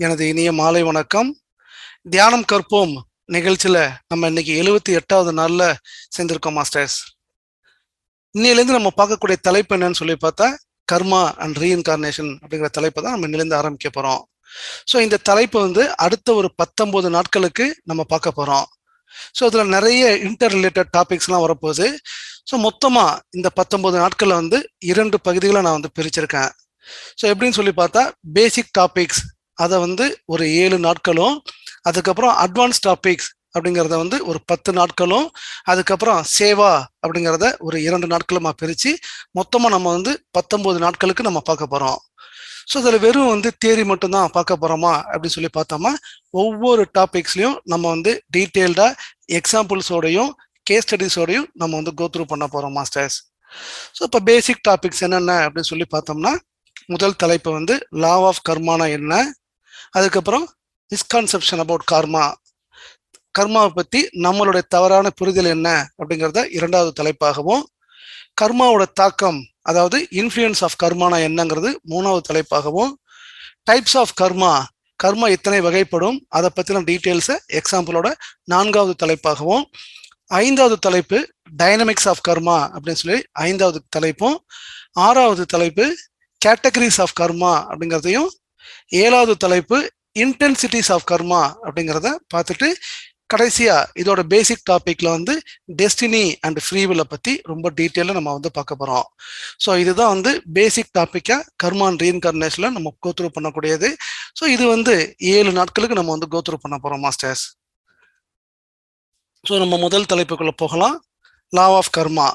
எனது இனிய மாலை வணக்கம். தியானம் கற்போம். நிகழ்ச்சியில நம்ம இன்னைக்கு எழுபத்தி எட்டாவது நாள்ல சேர்ந்திருக்கோம் மாஸ்டர்ஸ் இன்னையிலேருந்து நம்ம பார்க்கக்கூடிய தலைப்பு என்னன்னு சொல்லி பார்த்தா கர்மா அண்ட் ரீஇன்கார்னேஷன் அப்படிங்கிற தலைப்பை தான் நம்ம இன்னிலேருந்து ஆரம்பிக்க போறோம். ஸோ இந்த தலைப்பு வந்து அடுத்த ஒரு பத்தொன்பது நாட்களுக்கு நம்ம பார்க்க போறோம். ஸோ அதில் நிறைய இன்டர் ரிலேட்டட் டாபிக்ஸ்லாம் வரப்போகுது. ஸோ மொத்தமாக இந்த பத்தொன்பது நாட்களில் வந்து இரண்டு பகுதிகளை நான் வந்து பிரிச்சிருக்கேன். ஸோ எப்படின்னு சொல்லி பார்த்தா பேசிக் டாபிக்ஸ் அதை வந்து ஒரு ஏழு நாட்களும் அதுக்கப்புறம் அட்வான்ஸ் டாபிக்ஸ் அப்படிங்கிறத வந்து ஒரு பத்து நாட்களும் அதுக்கப்புறம் சேவா அப்படிங்கிறத ஒரு இரண்டு நாட்களுமா பிரித்து மொத்தமாக நம்ம வந்து பத்தொம்போது நாட்களுக்கு நம்ம பார்க்க போகிறோம் ஸோ அதில் வெறும் வந்து தேரி மட்டும்தான் பார்க்க போகிறோமா அப்படின்னு சொல்லி பார்த்தோமா ஒவ்வொரு டாபிக்ஸ்லையும் நம்ம வந்து டீட்டெயில்டாக எக்ஸாம்பிள்ஸோடையும் கேஸ் ஸ்டடிஸோடையும் நம்ம வந்து கோத்ரூ பண்ண போகிறோம் மாஸ்டர்ஸ் ஸோ இப்போ பேசிக் டாபிக்ஸ் என்னென்ன அப்படின்னு சொல்லி பார்த்தோம்னா முதல் தலைப்பு வந்து லா ஆஃப் கர்மானா என்ன? அதுக்கப்புறம் மிஸ்கான்செப்ஷன் அபவுட் கர்மா கர்மாவை பற்றி நம்மளுடைய தவறான புரிதல் என்ன அப்படிங்கிறத இரண்டாவது தலைப்பாகவும் கர்மாவோட தாக்கம் அதாவது இன்ஃப்ளூயன்ஸ் ஆஃப் கர்மானா என்னங்கிறது மூணாவது தலைப்பாகவும் டைப்ஸ் ஆஃப் கர்மா கர்மா எத்தனை வகைப்படும் அதை பற்றின டீட்டெயில்ஸை எக்ஸாம்பிளோட நான்காவது தலைப்பாகவும் ஐந்தாவது தலைப்பு டைனமிக்ஸ் ஆஃப் கர்மா அப்படின்னு சொல்லி ஐந்தாவது தலைப்பும் ஆறாவது தலைப்பு கேட்டகரிஸ் ஆஃப் கர்மா அப்படிங்கிறதையும் ஏழாவது தலைப்பு இன்டென்சிட்டிஸ் ஆஃப் கர்மா அப்படிங்கிறத பார்த்துட்டு கடைசியா இதோட பேசிக் டாபிக்ல வந்து டெஸ்டினி அண்ட் ஃப்ரீவில பத்தி ரொம்ப டீட்டெயிலாக நம்ம வந்து பார்க்க போறோம். ஸோ இதுதான் வந்து பேசிக் டாப்பிக்காக கர்மான் அண்ட் நம்ம கோத்ரூ பண்ணக்கூடியது. ஸோ இது வந்து ஏழு நாட்களுக்கு நம்ம வந்து கோத்ரூ பண்ண போறோம் மாஸ்டர்ஸ் ஸோ நம்ம முதல் தலைப்புக்குள்ள போகலாம். லா ஆஃப் கர்மா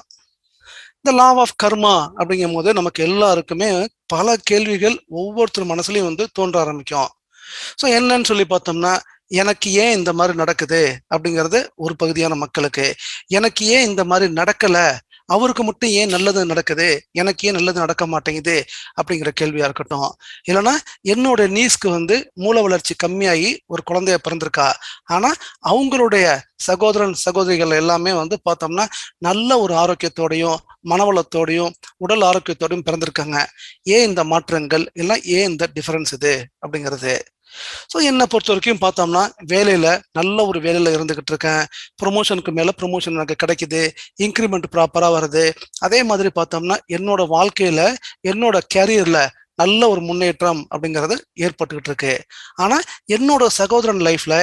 இந்த லா ஆஃப் கர்மா அப்படிங்கும் போது நமக்கு எல்லாருக்குமே பல கேள்விகள் ஒவ்வொருத்தர் மனசுலையும் வந்து தோன்ற ஆரம்பிக்கும். ஸோ என்னன்னு சொல்லி பார்த்தோம்னா எனக்கு ஏன் இந்த மாதிரி நடக்குது? அப்படிங்கிறது ஒரு பகுதியான மக்களுக்கு. எனக்கு ஏன் இந்த மாதிரி நடக்கலை? அவருக்கு மட்டும் ஏன் நல்லது நடக்குது? எனக்கு ஏன் நல்லது நடக்க மாட்டேங்குது? அப்படிங்கிற கேள்வியா இருக்கட்டும். இல்லைன்னா என்னோட நீஸ்க்கு வந்து மூல வளர்ச்சி கம்மியாகி ஒரு குழந்தைய பிறந்திருக்கா? ஆனா அவங்களுடைய சகோதரன் சகோதரிகள் எல்லாமே வந்து பார்த்தோம்னா நல்ல ஒரு ஆரோக்கியத்தோடையும் மனவளத்தோடையும் உடல் ஆரோக்கியத்தோடையும் பிறந்திருக்காங்க. ஏன் இந்த மாற்றங்கள்? இல்லை ஏன் இந்த டிஃபரன்ஸ் இது? அப்படிங்கிறது. ஸோ என்னை பொறுத்த வரைக்கும் பார்த்தோம்னா வேலையில் நல்ல ஒரு வேலையில் இருந்துக்கிட்டு இருக்கேன். ப்ரொமோஷனுக்கு மேலே ப்ரொமோஷன் எனக்கு கிடைக்குது. இன்க்ரிமெண்ட் ப்ராப்பராக வருது. அதே மாதிரி பார்த்தோம்னா என்னோட வாழ்க்கையில் என்னோட கேரியரில் நல்ல ஒரு முன்னேற்றம் அப்படிங்கிறது ஏற்பட்டுக்கிட்டு இருக்கு ஆனால் என்னோட சகோதரன் லைஃப்ல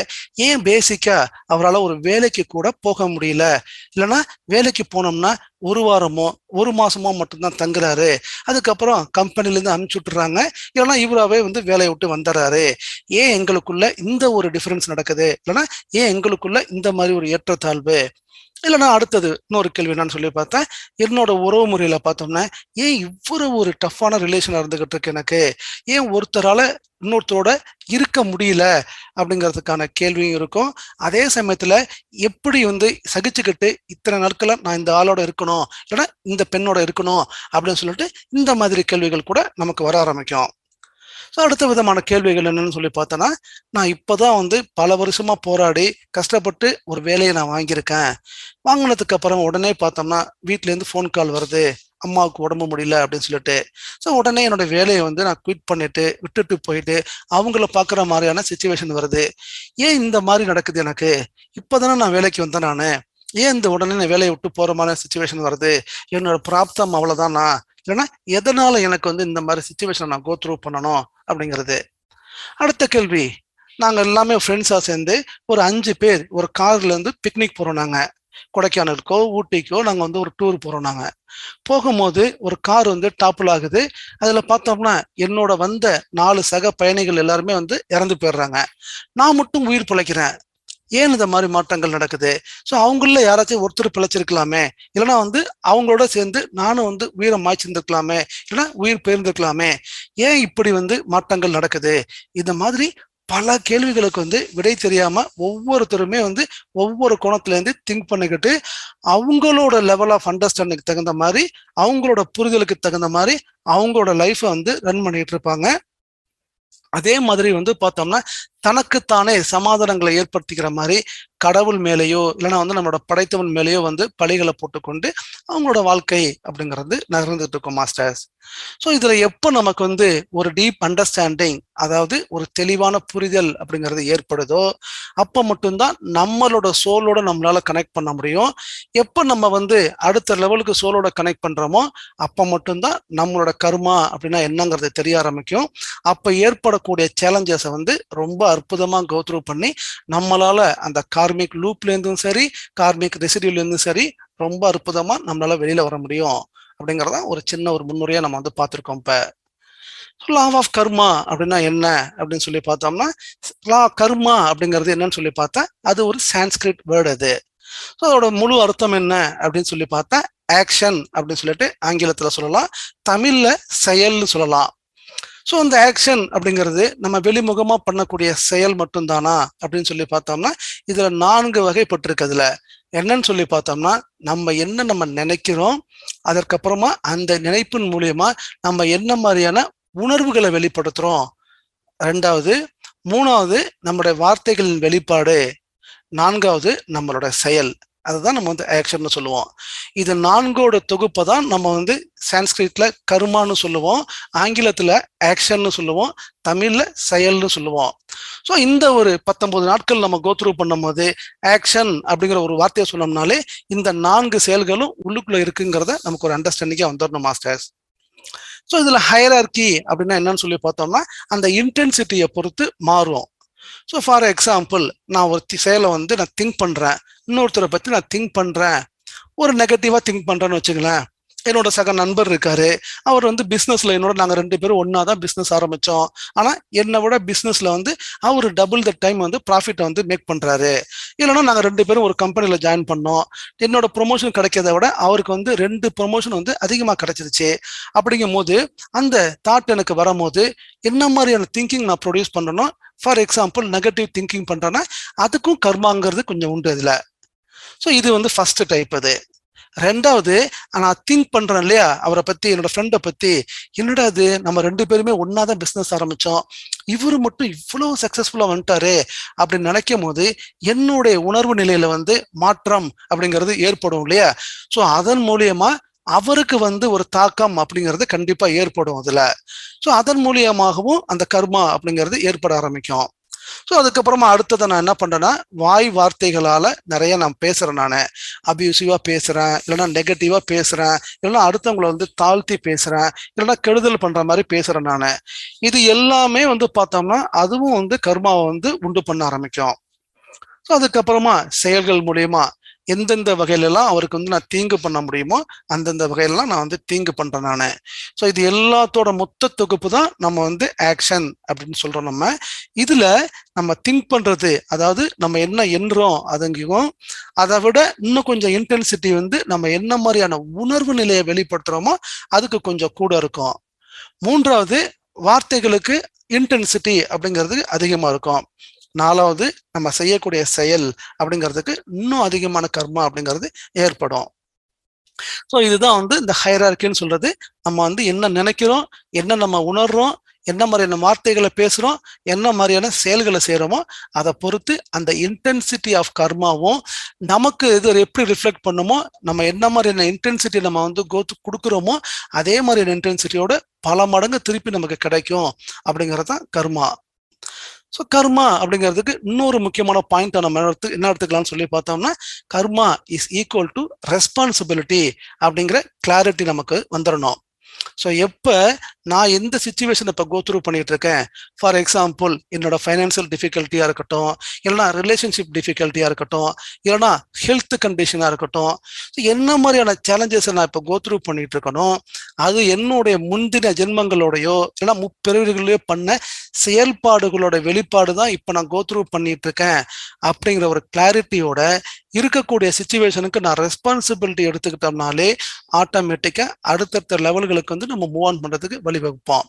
ஏன் பேசிக்கா அவரால் ஒரு வேலைக்கு கூட போக முடியல? இல்லைன்னா வேலைக்கு போனோம்னா ஒரு வாரமோ ஒரு மாசமோ மட்டும்தான் தங்குறாரு. அதுக்கப்புறம் கம்பெனிலேருந்து அனுப்பிச்சு விட்டுறாங்க. இல்லைன்னா இவராகவே வந்து வேலையை விட்டு வந்துடுறாரு. ஏன் எங்களுக்குள்ள இந்த ஒரு டிஃபரன்ஸ் நடக்குது? இல்லைன்னா ஏன் எங்களுக்குள்ள இந்த மாதிரி ஒரு ஏற்றத்தாழ்வு? இல்லைனா அடுத்தது இன்னொரு கேள்வி என்னன்னு சொல்லி பார்த்தேன். என்னோட உறவு முறையில பார்த்தோம்னா ஏன் இவ்வளவு ஒரு டஃப்பான ரிலேஷன் இருந்துகிட்டு இருக்கு எனக்கு? ஏன் ஒருத்தரால இன்னொருத்தரோட இருக்க முடியல? அப்படிங்கிறதுக்கான கேள்வியும் இருக்கும். அதே சமயத்துல எப்படி வந்து சகிச்சுக்கிட்டு இத்தனை நாட்கள நான் இந்த ஆளோட இருக்கணும்? இல்லைன்னா இந்த பெண்ணோட இருக்கணும்? அப்படின்னு சொல்லிட்டு இந்த மாதிரி கேள்விகள் கூட நமக்கு வர ஆரம்பிக்கும். ஸோ அடுத்த விதமான கேள்விகள் என்னன்னு சொல்லி பார்த்தோன்னா நான் இப்போ தான் வந்து பல வருஷமாக போராடி கஷ்டப்பட்டு ஒரு வேலையை நான் வாங்கியிருக்கேன். வாங்கினதுக்கு அப்புறம் உடனே பார்த்தோம்னா வீட்டிலேருந்து ஃபோன் கால் வருது. அம்மாவுக்கு உடம்பு முடியல அப்படின்னு சொல்லிட்டு. ஸோ உடனே என்னோட வேலையை வந்து நான் குவிட் பண்ணிட்டு விட்டுட்டு போயிட்டு அவங்கள பார்க்குற மாதிரியான சுச்சுவேஷன் வருது. ஏன் இந்த மாதிரி நடக்குது எனக்கு? இப்போதானே நான் வேலைக்கு வந்தேன் நான். ஏன் இந்த உடனே நான் வேலையை விட்டு போகிற மாதிரி சுச்சுவேஷன் வருது? என்னோட பிராப்தம் அவ்வளோதானா இல்லைன்னா எதனால எனக்கு வந்து இந்த மாதிரி சுச்சுவேஷன் நான் கோ த்ரூ பண்ணணும்? அப்படிங்கிறது. அடுத்த கேள்வி. நாங்கள் எல்லாமே ஃப்ரெண்ட்ஸாக சேர்ந்து ஒரு அஞ்சு பேர் ஒரு கார்லேருந்து பிக்னிக் போகிறோம் நாங்கள் கொடைக்கானலுக்கோ ஊட்டிக்கோ நாங்கள் வந்து ஒரு டூர் போகிறோம் நாங்கள் போகும்போது ஒரு கார் வந்து டாப்பில் ஆகுது. அதில் பார்த்தோம்னா என்னோட வந்த நாலு சக பயணிகள் எல்லாருமே வந்து இறந்து போயிடுறாங்க. நான் மட்டும் உயிர் பிழைக்கிறேன். ஏன் இந்த மாதிரி மாற்றங்கள் நடக்குது? ஸோ அவங்கள யாராச்சும் ஒருத்தர் பிழைச்சிருக்கலாமே? இல்லைன்னா வந்து அவங்களோட சேர்ந்து நானும் வந்து உயிரை மாய்ச்சிருந்துருக்கலாமே இல்லைன்னா உயிர் போயிருந்துருக்கலாமே? ஏன் இப்படி வந்து மாற்றங்கள் நடக்குது? இந்த மாதிரி பல கேள்விகளுக்கு வந்து விடை தெரியாம ஒவ்வொருத்தருமே வந்து ஒவ்வொரு கோணத்துலேருந்து திங்க் பண்ணிக்கிட்டு அவங்களோட லெவல் ஆஃப் அண்டர்ஸ்டாண்டிங் தகுந்த மாதிரி அவங்களோட புரிதலுக்கு தகுந்த மாதிரி அவங்களோட லைஃப்பை வந்து ரன் பண்ணிட்டு இருப்பாங்க. அதே மாதிரி வந்து பார்த்தோம்னா தனக்குத்தானே சமாதானங்களை ஏற்படுத்திக்கிற மாதிரி கடவுள் மேலேயோ இல்லைன்னா வந்து நம்மளோட படைத்தவன் மேலேயோ வந்து பழிகளை போட்டுக்கொண்டு அவங்களோட வாழ்க்கை அப்படிங்கிறது நகர்ந்துட்டு இருக்கும் மாஸ்டர்ஸ் ஸோ இதுல எப்போ நமக்கு வந்து ஒரு டீப் அண்டர்ஸ்டாண்டிங் அதாவது ஒரு தெளிவான புரிதல் அப்படிங்கிறது ஏற்படுதோ அப்போ மட்டும்தான் நம்மளோட சோலோட நம்மளால கனெக்ட் பண்ண முடியும். எப்போ நம்ம வந்து அடுத்த லெவலுக்கு சோலோட கனெக்ட் பண்றோமோ அப்போ மட்டும்தான் நம்மளோட கர்மா அப்படின்னா என்னங்கிறது தெரிய ஆரம்பிக்கும். அப்போ ஏற்படக்கூடிய சேலஞ்சஸை வந்து ரொம்ப அற்புதமாக கோத்ரூ பண்ணி நம்மளால அந்த கார்மிக் லூப்லேருந்தும் சரி கார்மிக் ரெசிடியூலேருந்தும் சரி ரொம்ப அற்புதமாக நம்மளால் வெளியில் வர முடியும். அப்படிங்கறத ஒரு சின்ன ஒரு முன்னுரையாக நம்ம வந்து பார்த்துருக்கோம் இப்போ. லா ஆஃப் கர்மா அப்படின்னா என்ன? அப்படின்னு சொல்லி பார்த்தோம்னா லா கர்மா அப்படிங்கிறது என்னன்னு சொல்லி பார்த்தா அது ஒரு சான்ஸ்கிரிட் வேர்டு அது. ஸோ அதோட முழு அர்த்தம் என்ன? அப்படின்னு சொல்லி பார்த்தா ஆக்ஷன் அப்படின்னு சொல்லிட்டு ஆங்கிலத்தில் சொல்லலாம். தமிழில் செயல்னு சொல்லலாம். ஸோ அந்த ஆக்ஷன் அப்படிங்கிறது நம்ம வெளிமுகமாக பண்ணக்கூடிய செயல் மட்டும்தானா அப்படின்னு சொல்லி பார்த்தோம்னா இதில் நான்கு வகைப்பட்டிருக்கு அதுல. என்னன்னு சொல்லி பார்த்தோம்னா நம்ம என்ன நம்ம நினைக்கிறோம் அதற்கப்புறமா அந்த நினைப்பின் மூலியமா நம்ம என்ன மாதிரியான உணர்வுகளை வெளிப்படுத்துறோம். ரெண்டாவது மூணாவது நம்மளுடைய வார்த்தைகளின் வெளிப்பாடு. நான்காவது நம்மளோட செயல். அதுதான் நம்ம வந்து ஆக்ஷன் சொல்லுவோம். இது நான்கோட தொகுப்பை தான் நம்ம வந்து சான்ஸ்கிரிட்ல கருமான்னு சொல்லுவோம் ஆங்கிலத்துல ஆக்ஷன்னு சொல்லுவோம் தமிழ்ல செயல்னு சொல்லுவோம். ஸோ இந்த ஒரு பத்தொன்பது நாட்கள் நம்ம கோத்ரூ பண்ணும்போது ஆக்ஷன் அப்படிங்கிற ஒரு வார்த்தையை சொன்னோம்னாலே இந்த நான்கு செயல்களும் உள்ளுக்குள்ள இருக்குங்கிறத நமக்கு ஒரு அண்டர்ஸ்டாண்டிங்காக வந்துடணும் மாஸ்டர்ஸ் ஸோ இதுல ஹையரார்கி அப்படின்னா என்னன்னு சொல்லி பார்த்தோம்னா அந்த இன்டென்சிட்டியை பொறுத்து மாறும். ஸோ ஃபார் எக்ஸாம்பிள் நான் ஒரு செயலை வந்து நான் திங்க் பண்றேன். இன்னொருத்தரை பத்தி நான் திங்க் பண்றேன். ஒரு நெகட்டிவா திங்க் பண்றேன்னு வச்சுங்களேன் என்னோட சக நண்பர் இருக்காரு. அவர் வந்து பிசினஸ்ல என்னோட நாங்க ரெண்டு பேரும் ஒன்னா தான் பிசினஸ் ஆரம்பிச்சோம். ஆனா என்னை விட பிசினஸ்ல வந்து அவர் டபுள் த டைம் வந்து ப்ராஃபிட்டை வந்து மேக் பண்றாரு. இல்லைன்னா நாங்க ரெண்டு பேரும் ஒரு கம்பெனில ஜாயின் பண்ணோம். என்னோட ப்ரொமோஷன் கிடைக்கிறத விட அவருக்கு வந்து ரெண்டு ப்ரொமோஷன் வந்து அதிகமா கிடைச்சிருச்சு. அப்படிங்கும் போது அந்த தாட் எனக்கு வரும்போது என்ன மாதிரியான திங்கிங் நான் ப்ரொடியூஸ் பண்ணணும் ஃபார் எக்ஸாம்பிள் நெகட்டிவ் திங்கிங் பண்றேன்னா அதுக்கும் கர்மாங்கிறது கொஞ்சம் உண்டு இதில் ஸோ இது வந்து ஃபர்ஸ்ட் டைப் அது. ரெண்டாவது நான் திங்க் பண்றேன் இல்லையா? அவரை பத்தி என்னோட ஃப்ரெண்டை பத்தி என்னடா அது நம்ம ரெண்டு பேருமே ஒன்னாதான் பிசினஸ் ஆரம்பிச்சோம். இவர் மட்டும் இவ்வளவு சக்சஸ்ஃபுல்லா வந்துட்டாரு அப்படின்னு நினைக்கும் போது என்னுடைய உணர்வு நிலையில வந்து மாற்றம் அப்படிங்கிறது ஏற்படும் இல்லையா? ஸோ அதன் மூலியமா அவருக்கு வந்து ஒரு தாக்கம் அப்படிங்கிறது கண்டிப்பா ஏற்படும் அதுல. ஸோ அதன் மூலியமாகவும் அந்த கர்மா அப்படிங்கிறது ஏற்பட ஆரம்பிக்கும். ஸோ அதுக்கப்புறமா அடுத்ததை நான் என்ன பண்ணுறேன்னா வாய் வார்த்தைகளால் நிறைய நான் பேசுகிறேன் நான். அபியூசிவாக பேசுகிறேன் இல்லைன்னா நெகட்டிவாக பேசுகிறேன் இல்லைன்னா அடுத்தவங்களை வந்து தாழ்த்தி பேசுகிறேன் இல்லைன்னா கெடுதல் பண்ணுற மாதிரி பேசுகிறேன் நான். இது எல்லாமே வந்து பார்த்தோம்னா அதுவும் வந்து கர்மாவை வந்து உண்டு பண்ண ஆரம்பிக்கும். ஸோ அதுக்கப்புறமா செயல்கள் மூலியமா எந்தெந்த வகையிலலாம் அவருக்கு வந்து நான் தீங்கு பண்ண முடியுமோ அந்தந்த வகையிலலாம் நான் வந்து தீங்கு பண்ணுறேன் நான். ஸோ இது எல்லாத்தோட மொத்த தொகுப்பு தான் நம்ம வந்து ஆக்ஷன் அப்படின்னு சொல்கிறோம் நம்ம. இதில் நம்ம திங்க் பண்ணுறது அதாவது நம்ம என்ன எண்ணுறோம் அதுங்கும் அதை விட இன்னும் கொஞ்சம் இன்டென்சிட்டி வந்து நம்ம என்ன மாதிரியான உணர்வு நிலையை வெளிப்படுத்துகிறோமோ அதுக்கு கொஞ்சம் கூட இருக்கும். மூன்றாவது வார்த்தைகளுக்கு இன்டென்சிட்டி அப்படிங்கிறது அதிகமாக இருக்கும். நாலாவது நம்ம செய்யக்கூடிய செயல் அப்படிங்கிறதுக்கு இன்னும் அதிகமான கர்மா அப்படிங்கிறது ஏற்படும். ஸோ இதுதான் வந்து இந்த ஹைரார்க்கின்னு சொல்றது. நம்ம வந்து என்ன நினைக்கிறோம் என்ன நம்ம உணர்றோம் என்ன மாதிரியான வார்த்தைகளை பேசுகிறோம் என்ன மாதிரியான செயல்களை செய்கிறோமோ அதை பொறுத்து அந்த இன்டென்சிட்டி ஆஃப் கர்மாவும் நமக்கு இது எப்படி ரிஃப்ளெக்ட் பண்ணுமோ நம்ம என்ன மாதிரியான இன்டென்சிட்டி நம்ம வந்து கோத்து கொடுக்குறோமோ அதே மாதிரியான இன்டென்சிட்டியோட பல மடங்கு திருப்பி நமக்கு கிடைக்கும் அப்படிங்கிறது தான் கர்மா. ஸோ கர்மா அப்படிங்கிறதுக்கு இன்னொரு முக்கியமான பாயிண்ட் நம்ம எடுத்து என்ன எடுத்துக்கலாம்னு சொல்லி பார்த்தோம்னா karma is equal to responsibility அப்படிங்கிற கிளாரிட்டி நமக்கு வந்துடணும் ஸோ எப்போ நான் எந்த சுச்சுவேஷன் இப்போ கோ த்ரூ பண்ணிட்டு இருக்கேன்? ஃபார் எக்ஸாம்பிள் என்னோட ஃபைனான்சியல் டிஃபிகல்ட்டியாக இருக்கட்டும் இல்லைனா ரிலேஷன்ஷிப் டிஃபிகல்ட்டியாக இருக்கட்டும் இல்லைனா ஹெல்த் கண்டிஷனாக இருக்கட்டும். ஸோ என்ன மாதிரியான சேலஞ்சஸை நான் இப்போ கோ த்ரூ பண்ணிட்டு இருக்கணும் அது என்னுடைய முந்தின ஜென்மங்களோடையோ இல்லைனா முப்பிறவிகளையோ பண்ண செயல்பாடுகளோட வெளிப்பாடு தான் இப்போ நான் கோத்ரூ பண்ணிட்டு இருக்கேன் அப்படிங்கிற ஒரு கிளாரிட்டியோட இருக்கக்கூடிய சுச்சுவேஷனுக்கு நான் ரெஸ்பான்சிபிலிட்டி எடுத்துக்கிட்டோம்னாலே ஆட்டோமேட்டிக்காக அடுத்தடுத்த லெவல்களுக்கு வந்து நம்ம மூவ் ஆன் பண்ணுறதுக்கு வழிவகுப்போம்.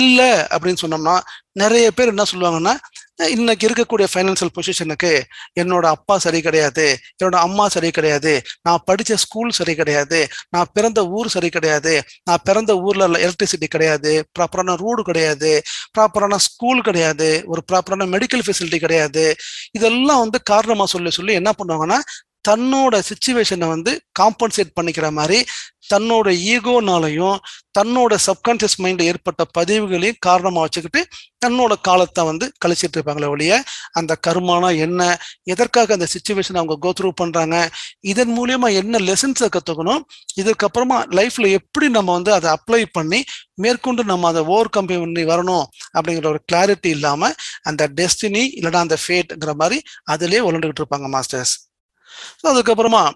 இல்லை அப்படின்னு சொன்னோம்னா நிறைய பேர் என்ன சொல்லுவாங்கன்னா இன்னைக்கு இருக்கக்கூடிய ஃபைனான்சியல் பொசிஷனுக்கு என்னோட அப்பா சரி கிடையாது என்னோட அம்மா சரி கிடையாது நான் படித்த ஸ்கூல் சரி கிடையாது நான் பிறந்த ஊர் சரி கிடையாது நான் பிறந்த ஊர்ல எலக்ட்ரிசிட்டி கிடையாது ப்ராப்பரான ரோடு கிடையாது ப்ராப்பரான ஸ்கூல் கிடையாது ஒரு ப்ராப்பரான மெடிக்கல் ஃபெசிலிட்டி கிடையாது இதெல்லாம் வந்து காரணமாக சொல்லி சொல்லி என்ன பண்ணுவாங்கன்னா தன்னோட சுச்சுவேஷனை வந்து காம்பன்சேட் பண்ணிக்கிற மாதிரி தன்னோட ஈகோனாலையும் தன்னோட சப்கான்சியஸ் மைண்டில் ஏற்பட்ட பதிவுகளையும் காரணமா வச்சுக்கிட்டு தன்னோட காலத்தை வந்து கழிச்சிட்டு இருப்பாங்களே ஒழிய அந்த கருமானா என்ன எதற்காக அந்த சுச்சுவேஷன் அவங்க கோ த்ரூ பண்றாங்க இதன் மூலியமா என்ன லெசன்ஸை கத்துக்கணும் இதுக்கப்புறமா லைஃப்ல எப்படி நம்ம வந்து அதை அப்ளை பண்ணி மேற்கொண்டு நம்ம அதை ஓவர் கம் பண்ணி வரணும் அப்படிங்கிற ஒரு கிளாரிட்டி இல்லாம அந்த டெஸ்டினி இல்லைன்னா அந்த ஃபேட்ங்கிற மாதிரி அதிலே உழண்டுகிட்டு இருப்பாங்க மாஸ்டர்ஸ் அதுக்கப்புறமா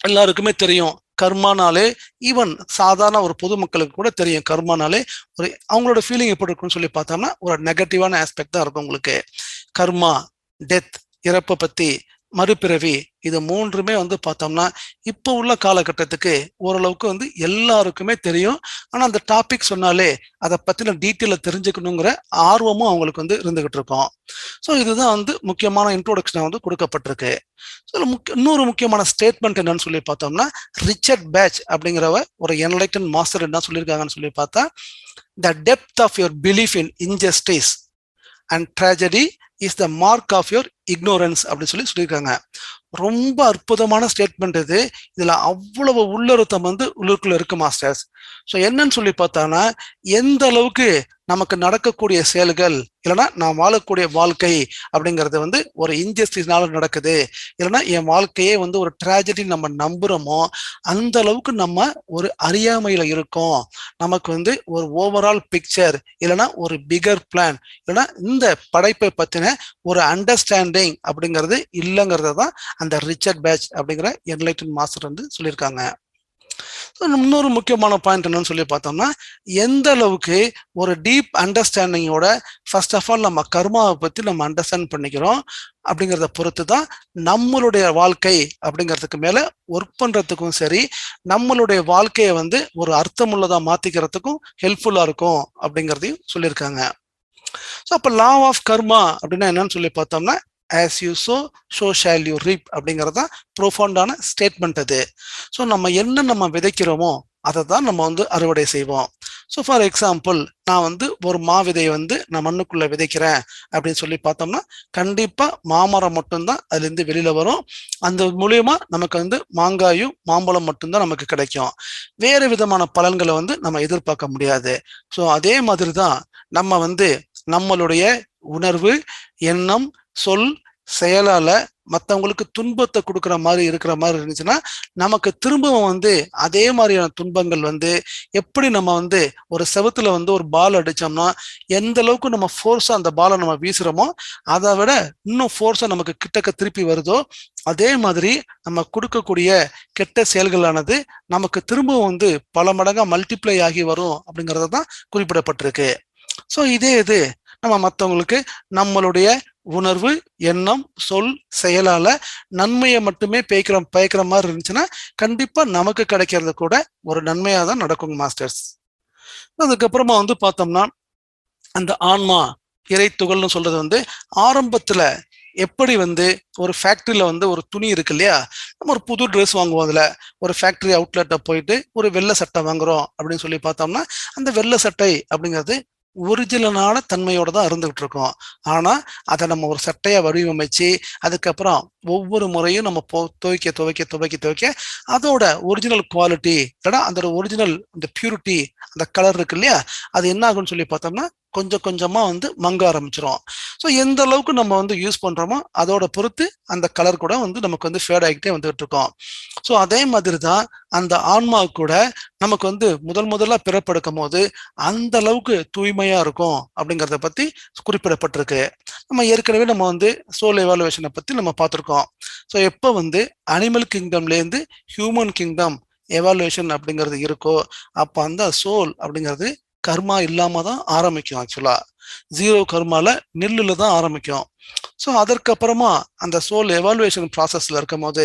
எல்லாருக்குமே தெரியும் கர்மானாலே ஈவன் சாதாரண ஒரு பொதுமக்களுக்கு கூட தெரியும் கர்மானாலே ஒரு அவங்களோட ஃபீலிங் எப்படி இருக்குன்னு சொல்லி பார்த்தோம்னா ஒரு நெகட்டிவான ஆஸ்பெக்ட் தான் இருக்கும் உங்களுக்கு. கர்மா டெத் இறப்பை பத்தி மறுபிறவி. இது மூன்றுமே வந்து பார்த்தோம்னா இப்போ உள்ள காலகட்டத்துக்கு ஓரளவுக்கு வந்து எல்லாருக்குமே தெரியும். ஆனால் அந்த டாபிக் சொன்னாலே அதை பற்றின டீட்டெயிலில் தெரிஞ்சுக்கணுங்கிற ஆர்வமும் அவங்களுக்கு வந்து இருந்துகிட்டு இருக்கும். ஸோ இதுதான் வந்து முக்கியமான இன்ட்ரோடக்ஷனாக வந்து கொடுக்கப்பட்டிருக்கு. ஸோ முக்கிய இன்னொரு முக்கியமான ஸ்டேட்மெண்ட் என்னன்னு சொல்லி பார்த்தோம்னா ரிச்சர்ட் பேட்ச் அப்படிங்கிறவ ஒரு என்லைட்டன் மாஸ்டர் என்ன சொல்லியிருக்காங்கன்னு சொல்லி பார்த்தா the depth of your belief in injustice and tragedy is the mark of your ignorance அப்படின்னு சொல்லி சொல்லியிருக்காங்க. ரொம்ப அற்புதமான ஸ்டேட்மெண்ட் இது. இதுல அவ்வளவு உள்ளருத்தம் வந்து உள்ளுக்குள்ள இருக்கு மாஸ்டர்ஸ் ஸோ என்னன்னு சொல்லி பார்த்தானா எந்த அளவுக்கு நமக்கு நடக்கக்கூடிய செயல்கள் இல்லைன்னா நான் வாழக்கூடிய வாழ்க்கை அப்படிங்கிறது வந்து ஒரு இன்ஜஸ்டிஸ்னால நடக்குது. இல்லைன்னா என் வாழ்க்கையே வந்து ஒரு ட்ராஜடி நம்ம நம்புறோமோ அந்த அளவுக்கு நம்ம ஒரு அறியாமையில இருக்கோம். நமக்கு வந்து ஒரு ஓவரால் பிக்சர் இல்லைன்னா ஒரு பிகர் பிளான் இல்லைன்னா இந்த படைப்பை பத்தின ஒரு அண்டர்ஸ்டாண்டிங் அப்படிங்கிறது இல்லைங்கிறத தான் அந்த ரிச்சர்ட் பேட்ச் அப்படிங்கிற என்லைட்டன் மாஸ்டர் வந்து சொல்லியிருக்காங்க. இன்னொரு முக்கியமான பாயிண்ட் என்னன்னு சொல்லி பார்த்தோம்னா எந்த அளவுக்கு ஒரு டீப் அண்டர்ஸ்டாண்டிங்கோட ஃபர்ஸ்ட் ஆஃப் ஆல் நம்ம கர்மாவை பற்றி நம்ம அண்டர்ஸ்டாண்ட் பண்ணிக்கிறோம் அப்படிங்கிறத பொறுத்து தான் நம்மளுடைய வாழ்க்கை அப்படிங்கிறதுக்கு மேலே ஒர்க் பண்ணுறதுக்கும் சரி நம்மளுடைய வாழ்க்கையை வந்து ஒரு அர்த்தமுள்ளதாக மாற்றிக்கிறதுக்கும் ஹெல்ப்ஃபுல்லாக இருக்கும் அப்படிங்கிறதையும் சொல்லியிருக்காங்க. ஸோ அப்போ லா ஆஃப் கர்மா அப்படின்னா என்னன்னு சொல்லி பார்த்தோம்னா as you sow so shall you reap அப்படிங்கிறது தான் ப்ரொஃபவுண்டான ஸ்டேட்மெண்ட் அது. ஸோ நம்ம என்ன நம்ம விதைக்கிறோமோ அதை தான் நம்ம வந்து அறுவடை செய்வோம். ஸோ ஃபார் எக்ஸாம்பிள் நான் வந்து ஒரு மா விதையை வந்து நான் மண்ணுக்குள்ளே விதைக்கிறேன் அப்படின்னு சொல்லி பார்த்தோம்னா கண்டிப்பாக மாமரம் மட்டும்தான் அதுலேருந்து வெளியில் வரும். அந்த மூலியமா நமக்கு வந்து மாங்காயும் மாம்பழம் மட்டும்தான் நமக்கு கிடைக்கும். வேறு விதமான பலன்களை வந்து நம்ம எதிர்பார்க்க முடியாது. ஸோ அதே மாதிரி தான் நம்ம வந்து நம்மளுடைய உணர்வு எண்ணம் சொல் செயலால மற்றவங்களுக்கு துன்பத்தை கொடுக்குற மாதிரி இருக்கிற மாதிரி இருந்துச்சுன்னா நமக்கு திரும்பவும் வந்து அதே மாதிரியான துன்பங்கள் வந்து எப்படி நம்ம வந்து ஒரு செவத்துல வந்து ஒரு பால் அடிச்சோம்னா எந்த அளவுக்கு நம்ம ஃபோர்ஸா அந்த பாலை நம்ம வீசுறோமோ அதை விட இன்னும் ஃபோர்ஸா நமக்கு கிட்டக்க திருப்பி வருதோ அதே மாதிரி நம்ம கொடுக்கக்கூடிய கெட்ட செயல்களானது நமக்கு திரும்பவும் வந்து பல மடங்கா மல்டிப்ளை ஆகி வரும் அப்படிங்கறது தான் குறிப்பிடப்பட்டிருக்கு. ஸோ இதே இது நம்ம மற்றவங்களுக்கு நம்மளுடைய உணர்வு எண்ணம் சொல் செயலால நன்மையை மட்டுமே பேய்க்கிற பயக்கிற மாதிரி இருந்துச்சுன்னா கண்டிப்பா நமக்கு கிடைக்கிறது கூட ஒரு நன்மையா தான் நடக்கும் மாஸ்டர்ஸ் அதுக்கப்புறமா வந்து பார்த்தோம்னா அந்த ஆன்மா இறை துகள்னு சொல்றது வந்து ஆரம்பத்துல எப்படி வந்து ஒரு ஃபேக்டரியில வந்து ஒரு துணி இருக்கு இல்லையா? நம்ம ஒரு புது ட்ரெஸ் வாங்குவோம் அதுல. ஒரு ஃபேக்டரி அவுட்லெட்டை போயிட்டு ஒரு வெள்ளை சட்டை வாங்குறோம் அப்படின்னு சொல்லி பார்த்தோம்னா அந்த வெள்ளை சட்டை அப்படிங்கிறது ஒரிஜினலான தன்மையோட தான் இருந்துகிட்டு இருக்கோம் ஆனால் அதை நம்ம ஒரு சட்டையை வடிவமைச்சு அதுக்கப்புறம் ஒவ்வொரு முறையும் நம்ம போ துவைக்க துவைக்க துவைக்க துவைக்க அதோட ஒரிஜினல் குவாலிட்டி இல்லைன்னா அந்த ஒரிஜினல் அந்த பியூரிட்டி அந்த கலர் இருக்கு இல்லையா அது என்ன ஆகும்னு சொல்லி பார்த்தோம்னா கொஞ்சம் கொஞ்சமாக வந்து மங்க ஆரம்பிச்சிரும். ஸோ எந்த அளவுக்கு நம்ம வந்து யூஸ் பண்ணுறோமோ அதோட பொறுத்து அந்த கலர் கூட வந்து நமக்கு வந்து ஃபேட் ஆகிட்டே வந்துகிட்டு இருக்கோம். ஸோ அதே மாதிரி தான் அந்த ஆன்மா கூட நமக்கு வந்து முதல் முதல்ல பிறப்பெடுக்கும் போது அந்த அளவுக்கு தூய்மையாக இருக்கும் அப்படிங்கிறத பற்றி குறிப்பிடப்பட்டிருக்கு. நம்ம ஏற்கனவே நம்ம வந்து சோல் எவாலுவேஷனை பற்றி நம்ம பார்த்துருக்கோம். ஸோ எப்போ வந்து அனிமல் கிங்டம்லேருந்து ஹியூமன் கிங்டம் எவாலுவேஷன் அப்படிங்கிறது இருக்கோ அப்போ அந்த சோல் அப்படிங்கிறது கர்மா இல்லாமல் தான் ஆரம்பிக்கும் ஆக்சுவலாக ஜீரோ கர்மாவில் நெல்லில் தான் ஆரம்பிக்கும். ஸோ அதற்கப்புறமா அந்த சோல் எவால்வேஷன் ப்ராசஸில் இருக்கும் போது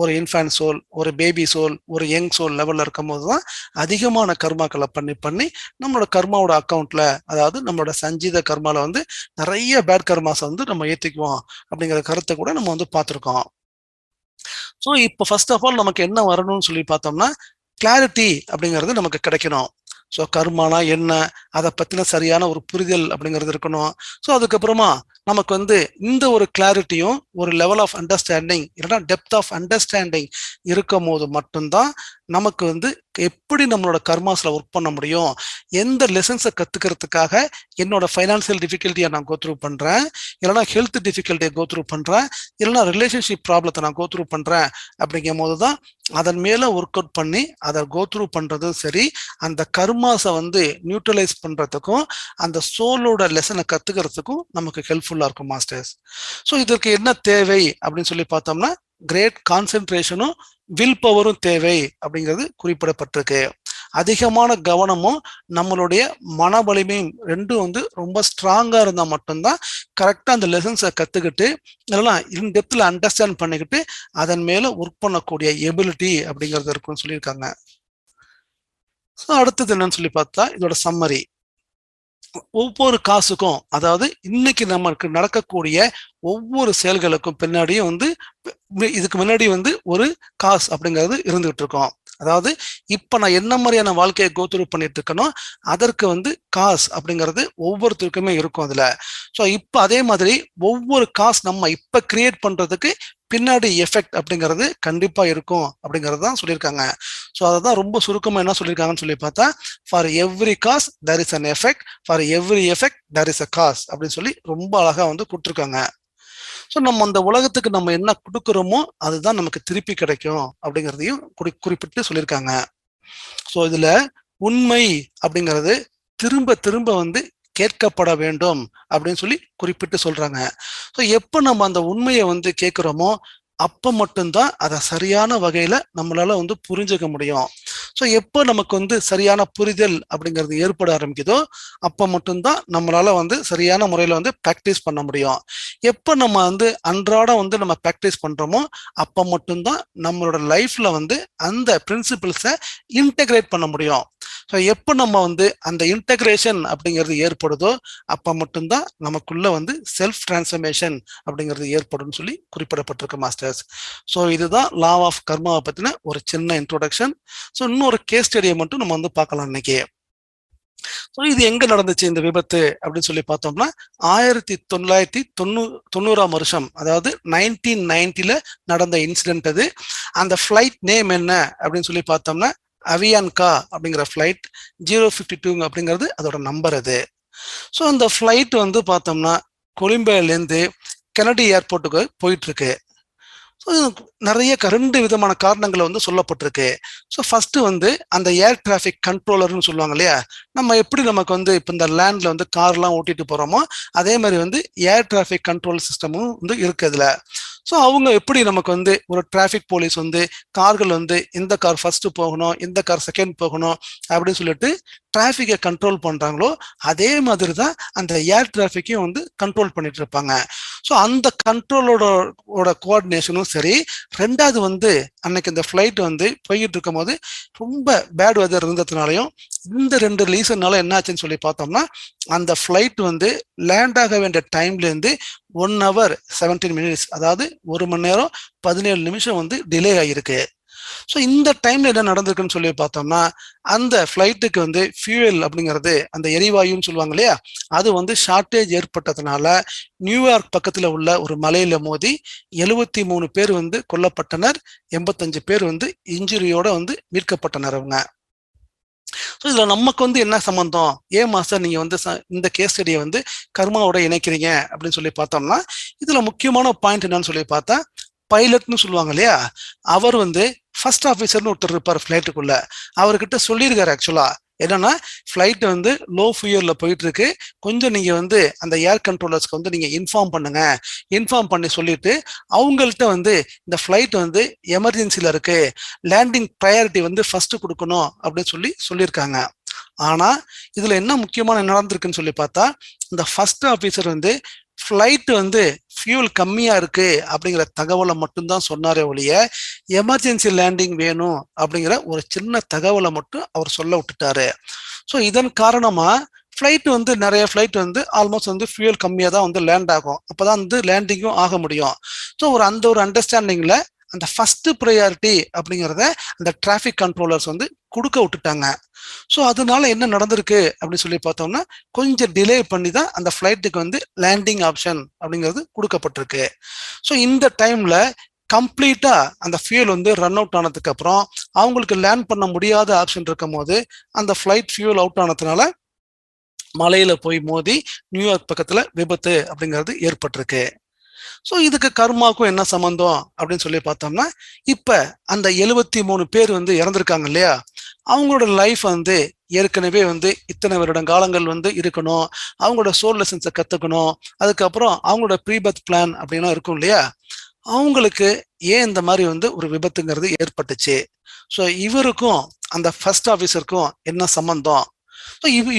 ஒரு இன்ஃபேன்ட் சோல் ஒரு பேபி சோல் ஒரு யங் சோல் லெவலில் இருக்கும் போது தான் அதிகமான கர்மாக்களை பண்ணி பண்ணி நம்மளோட கர்மாவோட அக்கௌண்ட்டில் அதாவது நம்மளோட சஞ்சீத கர்மாவில் வந்து நிறைய பேட் கர்மாஸை வந்து நம்ம ஏற்றிக்குவோம் அப்படிங்கிற கருத்தை கூட நம்ம வந்து பார்த்துருக்கோம். ஸோ இப்போ ஃபர்ஸ்ட் ஆஃப் ஆல் நமக்கு என்ன வரணும்னு சொல்லி பார்த்தோம்னா கிளாரிட்டி அப்படிங்கிறது நமக்கு கிடைக்கணும். ஸோ கர்மானா என்ன? அதை பற்றின சரியான ஒரு புரிதல் அப்படிங்கிறது இருக்கணும். ஸோ அதுக்கப்புறமா நமக்கு வந்து இந்த ஒரு கிளாரிட்டியும் ஒரு லெவல் ஆஃப் அண்டர்ஸ்டாண்டிங் இல்லைன்னா டெப்த் ஆஃப் அண்டர்ஸ்டாண்டிங் இருக்கும் போது மட்டும்தான் நமக்கு வந்து எப்படி நம்மளோட கர்மாஸ்ல ஒர்க் பண்ண முடியும் எந்த லெசன்ஸை கத்துக்கிறதுக்காக என்னோட ஃபைனான்சியல் டிஃபிகல்ட்டியை நான் கோத்ரூ பண்றேன் இல்லைனா ஹெல்த் டிஃபிகல்ட்டியை கோத்ரூ பண்றேன் இல்லைனா ரிலேஷன்ஷிப் ப்ராப்ளத்தை நான் கோத்ரூ பண்றேன் அப்படிங்கும் போது தான் அதன் மேல ஒர்க் அவுட் பண்ணி அதை கோத்ரூ பண்றதும் சரி அந்த கர்மாஸை வந்து நியூட்ரலைஸ் பண்றதுக்கும் அந்த சோலோட லெசனை கத்துக்கிறதுக்கும் நமக்கு ஹெல்ப்ஃபுல்லா இருக்கும் மாஸ்டர்ஸ் ஸோ இதற்கு என்ன தேவை அப்படின்னு சொல்லி பார்த்தோம்னா கிரேட் கான்சென்ட்ரேஷனும் வில் பவரும் தேவை அப்படிங்கிறது குறிப்பிடப்பட்டிருக்கு. அதிகமான கவனமும் நம்மளுடைய மன வலிமையும் ரெண்டும் வந்து ரொம்ப ஸ்ட்ராங்காக இருந்தால் மட்டும்தான் கரெக்டாக அந்த லெசன்ஸை கற்றுக்கிட்டு இல்லைனா இன் டெப்த்தில் அண்டர்ஸ்டாண்ட் பண்ணிக்கிட்டு அதன் மேலே ஒர்க் பண்ணக்கூடிய எபிலிட்டி அப்படிங்கிறது இருக்குன்னு சொல்லியிருக்காங்க. ஸோ அடுத்தது என்னன்னு சொல்லி பார்த்தா இதோட சம்மரி ஒவ்வொரு காசுக்கும் அதாவது இன்னைக்கு நமக்கு நடக்கக்கூடிய ஒவ்வொரு செயல்களுக்கும் பின்னாடியும் வந்து இதுக்கு முன்னாடி வந்து ஒரு காசு அப்படிங்கிறது இருந்துகிட்டு இருக்கோம். அதாவது இப்போ நான் என்ன மாதிரியான வாழ்க்கையை கோத்துரு பண்ணிட்டு இருக்கனோ அதற்கு வந்து காசு அப்படிங்கிறது ஒவ்வொருத்தருக்குமே இருக்கும் அதில். ஸோ இப்போ அதே மாதிரி ஒவ்வொரு காசு நம்ம இப்போ கிரியேட் பண்ணுறதுக்கு பின்னாடி எஃபெக்ட் அப்படிங்கிறது கண்டிப்பாக இருக்கும் அப்படிங்கிறது தான் சொல்லியிருக்காங்க. ஸோ அதை தான் ரொம்ப சுருக்கமாக என்ன சொல்லியிருக்காங்கன்னு சொல்லி பார்த்தா for every cause there is an effect for every effect there is a cause அப்படின்னு சொல்லி ரொம்ப அழகாக வந்து கொடுத்துருக்காங்க. ஸோ நம்ம அந்த உலகத்துக்கு நம்ம என்ன கொடுக்குறோமோ அதுதான் நமக்கு திருப்பி கிடைக்கும் அப்படிங்கிறதையும் குறி குறிப்பிட்டு சொல்லியிருக்காங்க. ஸோ இதுல உண்மை அப்படிங்கிறது திரும்ப திரும்ப வந்து கேட்கப்பட வேண்டும் அப்படின்னு சொல்லி குறிப்பிட்டு சொல்றாங்க. ஸோ எப்போ நம்ம அந்த உண்மையை வந்து கேட்குறோமோ அப்போ மட்டும்தான் அதை சரியான வகையில நம்மளால வந்து புரிஞ்சுக்க முடியும். ஸோ எப்போ நமக்கு வந்து சரியான புரிதல் அப்படிங்கிறது ஏற்பட ஆரம்பிக்குதோ அப்போ மட்டும்தான் நம்மளால வந்து சரியான முறையில் வந்து ப்ராக்டிஸ் பண்ண முடியும். எப்போ நம்ம வந்து அன்றாடம் வந்து நம்ம ப்ராக்டிஸ் பண்ணுறோமோ அப்போ மட்டும்தான் நம்மளோட லைஃப்பில் வந்து அந்த பிரின்சிபிள்ஸை இன்டெகிரேட் பண்ண முடியும். ஸோ எப்போ நம்ம வந்து அந்த இன்டகிரேஷன் அப்படிங்கிறது ஏற்படுதோ அப்போ மட்டும்தான் நமக்குள்ள வந்து செல்ஃப் டிரான்ஸ்ஃபர்மேஷன் அப்படிங்கிறது ஏற்படும் சொல்லி குறிப்பிடப்பட்டிருக்கு மாஸ்டர்ஸ் ஸோ இதுதான் லா ஆஃப் கர்மாவை பற்றின ஒரு சின்ன இன்ட்ரோடக்ஷன் ஸோ இன்னொரு கேஸ் ஸ்டடியை மட்டும் நம்ம வந்து பார்க்கலாம் இன்னைக்கு. ஸோ இது எங்க நடந்துச்சு இந்த விபத்து அப்படின்னு சொல்லி பார்த்தோம்னா ஆயிரத்தி தொள்ளாயிரத்தி தொண்ணூ தொண்ணூறாம் வருஷம் அதாவது நைன்டீன் நைன்டில நடந்த இன்சிடென்ட் அது. அந்த ஃப்ளைட் நேம் என்ன அப்படின்னு சொல்லி பார்த்தோம்னா அவியான்கா அப்படிங்கிற ஃப்ளைட் ஜீரோ ஃபிஃப்டி டூ அப்படிங்கிறது அதோட நம்பர் அது. ஸோ அந்த ஃப்ளைட் வந்து பார்த்தோம்னா கொலிம்பேலேருந்து கெனடி ஏர்போர்ட்டுக்கு போயிட்டுருக்கு. ஸோ நிறைய ரெண்டு விதமான காரணங்களை வந்து சொல்லப்பட்டிருக்கு. ஸோ ஃபஸ்ட்டு வந்து அந்த ஏர் டிராஃபிக் கண்ட்ரோலர்னு சொல்லுவாங்க இல்லையா? நம்ம எப்படி நமக்கு வந்து இப்போ இந்த லேண்டில் வந்து கார்லாம் ஓட்டிட்டு போகிறோமோ அதே மாதிரி வந்து ஏர் டிராஃபிக் கண்ட்ரோல் சிஸ்டமும் வந்து இருக்குது அதில். ஸோ அவங்க எப்படி நமக்கு வந்து ஒரு டிராஃபிக் போலீஸ் வந்து கார்கள் வந்து இந்த கார் ஃபர்ஸ்ட் போகணும் இந்த கார் செகண்ட் போகணும் அப்படின்னு சொல்லிட்டு டிராஃபிக்கை கண்ட்ரோல் பண்ணுறாங்களோ அதே மாதிரி தான் அந்த ஏர் டிராஃபிக்கையும் வந்து கண்ட்ரோல் பண்ணிட்டு இருப்பாங்க. ஸோ அந்த கண்ட்ரோலோட கோஆர்டினேஷனும் சரி ரெண்டாவது வந்து அன்னைக்கு இந்த ஃப்ளைட் வந்து போய்கிட்டு இருக்கும் போது ரொம்ப பேட் வெதர் இருந்ததுனாலையும் இந்த ரெண்டு ரீசன்னால என்ன ஆச்சுன்னு சொல்லி பார்த்தோம்னா அந்த ஃப்ளைட் வந்து லேண்ட் ஆக வேண்டிய டைம்லேருந்து ஒன் ஹவர் செவன்டீன் மினிட்ஸ் அதாவது ஒரு மணி நேரம் பதினேழு நிமிஷம் வந்து டிலே ஆகிருக்கு ஸோ இந்த டைம்ல என்ன நடந்திருக்குன்னு சொல்லி பார்த்தோம்னா அந்த ஃப்ளைட்டுக்கு வந்து ஃபியூவல் அப்படிங்கிறது அந்த எரிவாயுன்னு சொல்லுவாங்க இல்லையா அது வந்து ஷார்ட்டேஜ் ஏற்பட்டதுனால நியூயார்க் பக்கத்தில் உள்ள ஒரு மலையில மோதி எழுவத்தி மூணு பேர் வந்து கொல்லப்பட்டனர். எண்பத்தஞ்சு பேர் வந்து இன்ஜுரியோட வந்து மீட்கப்பட்டனர் அவங்க. ஸோ இதுல நமக்கு வந்து என்ன சம்மந்தம் ஏன் மாஸ்டர் நீங்க வந்து இந்த கேஸ் ஸ்டடியை வந்து கர்மாவோட இணைக்கிறீங்க? அப்படின்னு சொல்லி பார்த்தோம்னா இதுல முக்கியமான பாயிண்ட் என்னன்னு சொல்லி பார்த்தா பைலட்னு சொல்லுவாங்க இல்லையா? அவர் வந்து ஃபர்ஸ்ட் ஆஃபீஸர்னு ஒருத்தர் இருப்பார் ஃப்ளைட்டுக்குள்ள அவர்கிட்ட சொல்லியிருக்காரு ஆக்சுவலா என்னன்னா ஃப்ளைட் வந்து லோ ஃபியூயர்ல போயிட்டு இருக்கு கொஞ்சம் நீங்கள் வந்து அந்த ஏர் கண்ட்ரோலர்ஸ்க்கு வந்து நீங்கள் இன்ஃபார்ம் பண்ணுங்க. இன்ஃபார்ம் பண்ணி சொல்லிட்டு அவங்கள்ட்ட வந்து இந்த ஃப்ளைட் வந்து எமர்ஜென்சியில் இருக்கு. லேண்டிங் ப்ரையாரிட்டி வந்து ஃபர்ஸ்ட் கொடுக்கணும் அப்படின்னு சொல்லி சொல்லியிருக்காங்க. ஆனால் இதில் என்ன முக்கியமான நடந்திருக்குன்னு சொல்லி பார்த்தா இந்த ஃபர்ஸ்ட் ஆஃபீஸர் வந்து ஃப்ளைட் வந்து ஃபியூல் கம்மியா இருக்கு அப்படிங்கிற தகவலை மட்டும்தான் சொன்னாரே ஒழிய எமர்ஜென்சி லேண்டிங் வேணும் அப்படிங்கிற ஒரு சின்ன தகவலை மட்டும் அவர் சொல்ல விட்டுட்டாரு. ஸோ இதன் காரணமா ஃப்ளைட் வந்து நிறைய ஃப்ளைட் வந்து ஆல்மோஸ்ட் வந்து ஃபியூல் கம்மியாக தான் வந்து லேண்ட் ஆகும். அப்போ தான் வந்து லேண்டிங்கும் ஆக முடியும். ஸோ ஒரு அந்த ஒரு அண்டர்ஸ்டாண்டிங்கில் அந்த ஃபஸ்ட்டு ப்ரையாரிட்டி அப்படிங்கிறத அந்த டிராஃபிக் கண்ட்ரோலர்ஸ் வந்து கொடுக்க விட்டுட்டாங்க. ஸோ அதனால என்ன நடந்திருக்கு அப்படின்னு சொல்லி பார்த்தோம்னா கொஞ்சம் டிலே பண்ணி தான் அந்த ஃப்ளைட்டுக்கு வந்து லேண்டிங் ஆப்ஷன் அப்படிங்கிறது கொடுக்கப்பட்டிருக்கு. ஸோ இந்த டைம்ல கம்ப்ளீட்டா அந்த ஃபியூல் வந்து ரன் அவுட் ஆனதுக்கு அப்புறம் அவங்களுக்கு லேண்ட் பண்ண முடியாத ஆப்ஷன் இருக்கும் போது அந்த ஃப்ளைட் ஃபியூல் அவுட் ஆனதுனால மலையில போய் மோதி நியூயார்க் பக்கத்துல விபத்து அப்படிங்கிறது ஏற்பட்டிருக்கு. ஸோ இதுக்கு கர்மாவுக்கும் என்ன சம்மந்தம் அப்படின்னு சொல்லி பார்த்தோம்னா இப்ப அந்த எழுபத்தி மூணு பேர் வந்து இறந்திருக்காங்க இல்லையா? அவங்களோட லைஃப் வந்து ஏற்கனவே வந்து இத்தனை வருடம் காலங்கள் வந்து இருக்கணும். அவங்களோட சோல் லெசன்ஸை கற்றுக்கணும் அதுக்கப்புறம் அவங்களோட ப்ரீபத் பிளான் அப்படின்லாம் இருக்கும் இல்லையா? அவங்களுக்கு ஏன் இந்த மாதிரி வந்து ஒரு விபத்துங்கிறது ஏற்பட்டுச்சு? ஸோ இவருக்கும் அந்த ஃபர்ஸ்ட் ஆஃபீஸருக்கும் என்ன சம்பந்தம்? ஸோ இவ்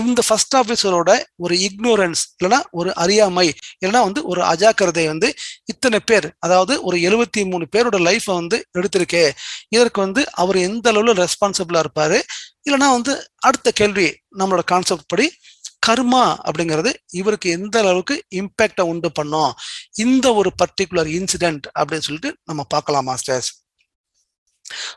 இந்த ஃபர்ஸ்ட் ஆஃபீஸரோட ஒரு இக்னோரன்ஸ் இல்லைன்னா ஒரு அறியாமை இல்லைன்னா வந்து ஒரு அஜாக்கிரதை வந்து இத்தனை பேர் அதாவது ஒரு எழுபத்தி மூணு பேரோட லைஃப்பை வந்து எடுத்திருக்கே. இதற்கு வந்து அவர் எந்த அளவில் ரெஸ்பான்சிபிளாக இருப்பார்? இல்லைன்னா வந்து அடுத்த கேள்வி நம்மளோட கான்செப்ட் படி கர்மா அப்படிங்கிறது இவருக்கு எந்த அளவுக்கு இம்பேக்டை உண்டு பண்ணும்? இந்த ஒரு பர்டிகுலர் இன்சிடென்ட் அப்படின்னு சொல்லிட்டு நம்ம பார்க்கலாம் மாஸ்டர்ஸ்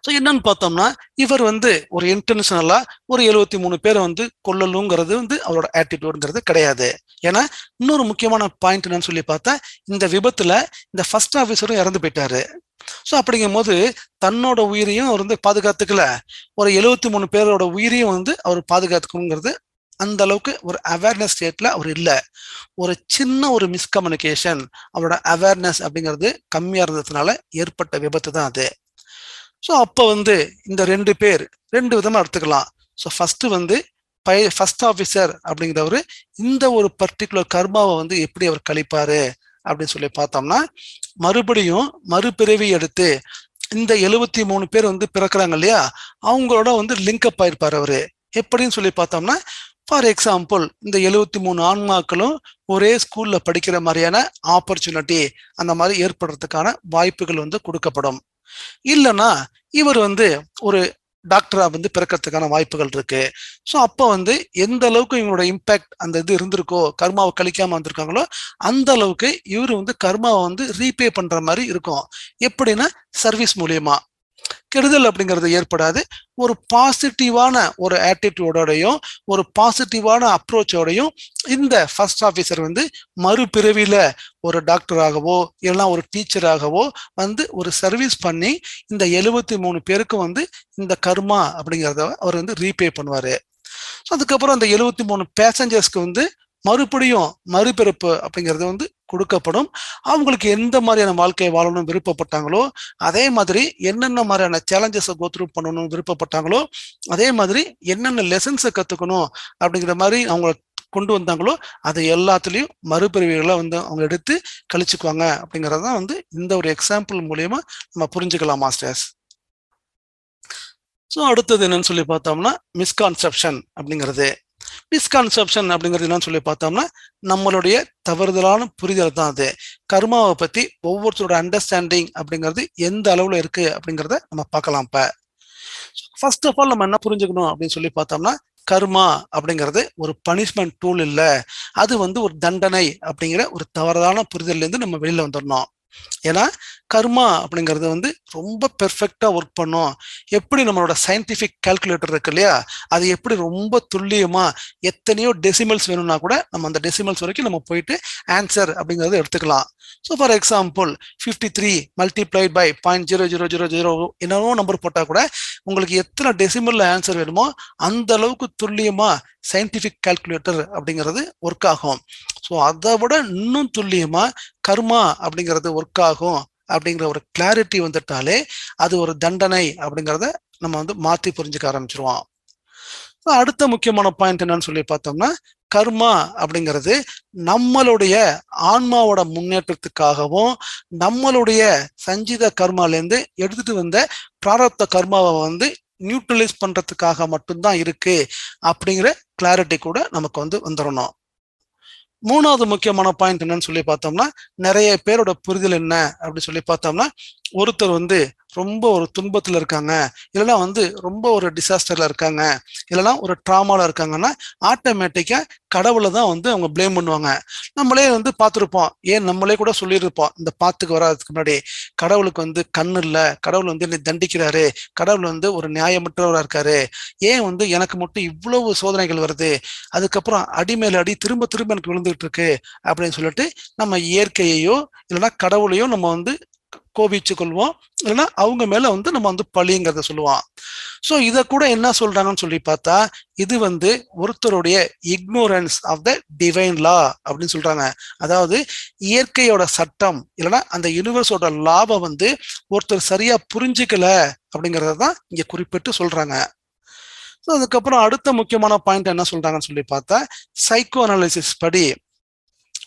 ஸோ என்னன்னு பார்த்தோம்னா இவர் வந்து ஒரு இன்டர்நேஷனலா ஒரு எழுபத்தி மூணு பேரை வந்து கொல்லலுங்கிறது வந்து அவரோட ஆட்டிடியூடுங்கிறது கிடையாது. ஏன்னா இன்னொரு முக்கியமான பாயிண்ட் என்னன்னு சொல்லி பார்த்தா இந்த விபத்துல இந்த ஃபர்ஸ்ட் ஆஃபீஸரும் இறந்து போயிட்டாரு. ஸோ அப்படிங்கும் போது தன்னோட உயிரையும் அவர் வந்து பாதுகாத்துக்கல. ஒரு எழுபத்தி மூணு பேரோட உயிரையும் வந்து அவர் பாதுகாத்துக்கணுங்கிறது அந்த அளவுக்கு ஒரு அவேர்னஸ் ஸ்டேட்ல அவர் இல்லை. ஒரு சின்ன ஒரு மிஸ்கம்யூனிகேஷன் அவரோட அவேர்னஸ் அப்படிங்கிறது கம்மியா இருந்ததுனால ஏற்பட்ட விபத்து தான் அது. ஸோ அப்போ வந்து இந்த ரெண்டு பேர் ரெண்டு விதமாக எடுத்துக்கலாம். ஸோ ஃபஸ்ட்டு வந்து பை ஃபர்ஸ்ட் ஆஃபீஸர் அப்படிங்கிறவர் இந்த ஒரு பர்டிகுலர் கர்மாவை வந்து எப்படி அவர் கழிப்பார் அப்படின்னு சொல்லி பார்த்தோம்னா மறுபடியும் மறுபிறவி எடுத்து இந்த எழுபத்தி மூணு பேர் வந்து பிறக்கிறாங்க இல்லையா அவங்களோட வந்து லிங்கப் ஆயிருப்பார் அவர். எப்படின்னு சொல்லி பார்த்தோம்னா ஃபார் எக்ஸாம்பிள் இந்த எழுபத்தி மூணு ஆன்மாக்களும் ஒரே ஸ்கூல்ல படிக்கிற மாதிரியான ஆப்பர்ச்சுனிட்டி அந்த மாதிரி ஏற்படுறதுக்கான வாய்ப்புகள் வந்து கொடுக்கப்படும். இல்லைன்னா இவர் வந்து ஒரு டாக்டரா வந்து பிறக்கிறதுக்கான வாய்ப்புகள் இருக்கு. ஸோ அப்போ வந்து எந்த அளவுக்கு இவங்களோட இம்பேக்ட் அந்த இது இருந்திருக்கோ கர்மாவை கழிக்காம வந்திருக்காங்களோ அந்த அளவுக்கு இவர் வந்து கர்மாவை வந்து ரீபே பண்ற மாதிரி இருக்கும். எப்படின்னா சர்வீஸ் மூலியமா. கெடுதல் அப்படிங்கிறது ஏற்படாது. ஒரு பாசிட்டிவான ஒரு ஆட்டிடியூடோடையும் ஒரு பாசிட்டிவான அப்ரோச்சோடையும் இந்த ஃபர்ஸ்ட் ஆஃபீஸர் வந்து மறுபிறவியில் ஒரு டாக்டராகவோ இல்லைனா ஒரு டீச்சராகவோ வந்து ஒரு சர்வீஸ் பண்ணி இந்த எழுபத்தி மூணு பேருக்கும் வந்து இந்த கர்மா அப்படிங்கிறத அவர் வந்து ரீபே பண்ணுவார். ஸோ அதுக்கப்புறம் அந்த எழுபத்தி மூணு பேசஞ்சர்ஸ்க்கு வந்து மறுபடியும் மறுபிறப்பு அப்படிங்கிறது வந்து கொடுக்கப்படும். அவங்களுக்கு எந்த மாதிரியான வாழ்க்கையை வாழணும் விருப்பப்பட்டாங்களோ அதே மாதிரி என்னென்ன மாதிரியான சேலஞ்சஸை கோத்ரூ பண்ணணும் விருப்பப்பட்டாங்களோ அதே மாதிரி என்னென்ன லெசன்ஸை கற்றுக்கணும் அப்படிங்கிற மாதிரி அவங்க கொண்டு வந்தாங்களோ அது எல்லாத்துலேயும் மறுபிரிவுகளை வந்து அவங்க எடுத்து கழிச்சுக்குவாங்க அப்படிங்கிறதான் வந்து இந்த ஒரு எக்ஸாம்பிள் மூலயமா நம்ம புரிஞ்சுக்கலாம் மாஸ்டர்ஸ் ஸோ அடுத்தது என்னன்னு சொல்லி பார்த்தோம்னா மிஸ்கான்செப்ஷன் அப்படிங்கிறது. மிஸ்கான்செப்ஷன் அப்படிங்கிறது என்னன்னு சொல்லி பார்த்தோம்னா நம்மளுடைய தவறுதலான புரிதல் தான் அது. கர்மாவை பத்தி ஒவ்வொருத்தரோட அண்டர்ஸ்டாண்டிங் அப்படிங்கிறது எந்த அளவுல இருக்கு அப்படிங்கிறத நம்ம பார்க்கலாம் இப்ப. ஃபர்ஸ்ட் ஆஃப் ஆல் நம்ம என்ன புரிஞ்சுக்கணும் அப்படின்னு சொல்லி பார்த்தோம்னா கர்மா அப்படிங்கிறது ஒரு பனிஷ்மெண்ட் டூல் இல்லை. அது வந்து ஒரு தண்டனை அப்படிங்கிற ஒரு தவறான புரிதல்ல இருந்து நம்ம வெளியில வந்துடணும். ஏன்னா கர்மா அப்படிங்கிறது வந்து ரொம்ப பெர்ஃபெக்டாக ஒர்க் பண்ணும். எப்படி நம்மளோட சயின்டிஃபிக் கால்குலேட்டர் இருக்கு இல்லையா? அது எப்படி ரொம்ப துல்லியமாக எத்தனையோ டெசிமல்ஸ் வேணும்னா கூட நம்ம அந்த டெசிமல்ஸ் வரைக்கும் நம்ம போயிட்டு ஆன்சர் அப்படிங்கிறத எடுத்துக்கலாம். So for example fifty three multiplied by point zero zero zero zero என்னவோ நம்பர் போட்டால் கூட உங்களுக்கு எத்தனை டெசிமலில் ஆன்சர் வேணுமோ அந்த அளவுக்கு துல்லியமாக சயின்டிஃபிக் கால்குலேட்டர் அப்படிங்கிறது ஒர்க் ஆகும். ஸோ அதை விட இன்னும் துல்லியமாக கர்மா அப்படிங்கிறது ஒர்க் ஆகும். அப்படிங்கிற ஒரு கிளாரிட்டி வந்துட்டாலே அது ஒரு தண்டனை அப்படிங்கிறத நம்ம வந்து மாத்தி புரிஞ்சுக்க ஆரம்பிச்சிருவோம். அடுத்த முக்கியமான பாயிண்ட் என்னன்னு சொல்லி பார்த்தோம்னா கர்மா அப்படிங்கிறது நம்மளுடைய ஆன்மாவோட முன்னேற்றத்துக்காகவும் நம்மளுடைய சஞ்சித கர்மாலேருந்து எடுத்துட்டு வந்த பிராரப்த கர்மாவை வந்து நியூட்ரலைஸ் பண்றதுக்காக மட்டும்தான் இருக்கு அப்படிங்கிற கிளாரிட்டி கூட நமக்கு வந்து வந்துடணும் மூணாவது முக்கியமான பாயிண்ட் என்னன்னு சொல்லி பார்த்தோம்னா நிறைய பேரோட புரிதல் என்ன அப்படின்னு சொல்லி பார்த்தோம்னா ஒருத்தர் வந்து ரொம்ப ஒரு துன்பத்தில் இருக்காங்க. இல்லைனா வந்து ரொம்ப ஒரு டிசாஸ்டரில் இருக்காங்க. இல்லைனா ஒரு ட்ராமாவில் இருக்காங்கன்னா ஆட்டோமேட்டிக்காக கடவுளை தான் வந்து அவங்க ப்ளேம் பண்ணுவாங்க. நம்மளே வந்து பார்த்துருப்போம். ஏன் நம்மளே கூட சொல்லியிருப்போம். இந்த பாத்துக்கு வராதுக்கு முன்னாடி கடவுளுக்கு வந்து கண்ணு இல்லை. கடவுள் வந்து என்னை தண்டிக்கிறாரு. கடவுள் வந்து ஒரு நியாயமற்றவராக இருக்காரு. ஏன் வந்து எனக்கு மட்டும் இவ்வளவு சோதனைகள் வருது? அதுக்கப்புறம் அடி மேல அடி திரும்ப திரும்ப எனக்கு விழுந்துகிட்டு இருக்கு. அப்படின்னு சொல்லிட்டு நம்ம இயற்கையையோ இல்லைன்னா கடவுளையோ நம்ம வந்து கோபிச்சு கொள்வோம் இல்லைன்னா அவங்க மேல வந்து நம்ம வந்து பழிங்கிறத சொல்லுவோம் ஸோ இதை கூட என்ன சொல்றாங்கன்னு சொல்லி பார்த்தா இது வந்து ஒருத்தருடைய ignorance of the divine law அப்படின்னு சொல்றாங்க. அதாவது இயற்கையோட சட்டம் இல்லைன்னா அந்த யூனிவர்ஸோட லாபம் வந்து ஒருத்தர் சரியா புரிஞ்சுக்கல அப்படிங்கிறத தான் இங்க குறிப்பிட்டு சொல்றாங்க. ஸோ அதுக்கப்புறம் அடுத்த முக்கியமான பாயிண்ட் என்ன சொல்றாங்கன்னு சொல்லி பார்த்தா சைக்கோ அனாலிசிஸ் படி.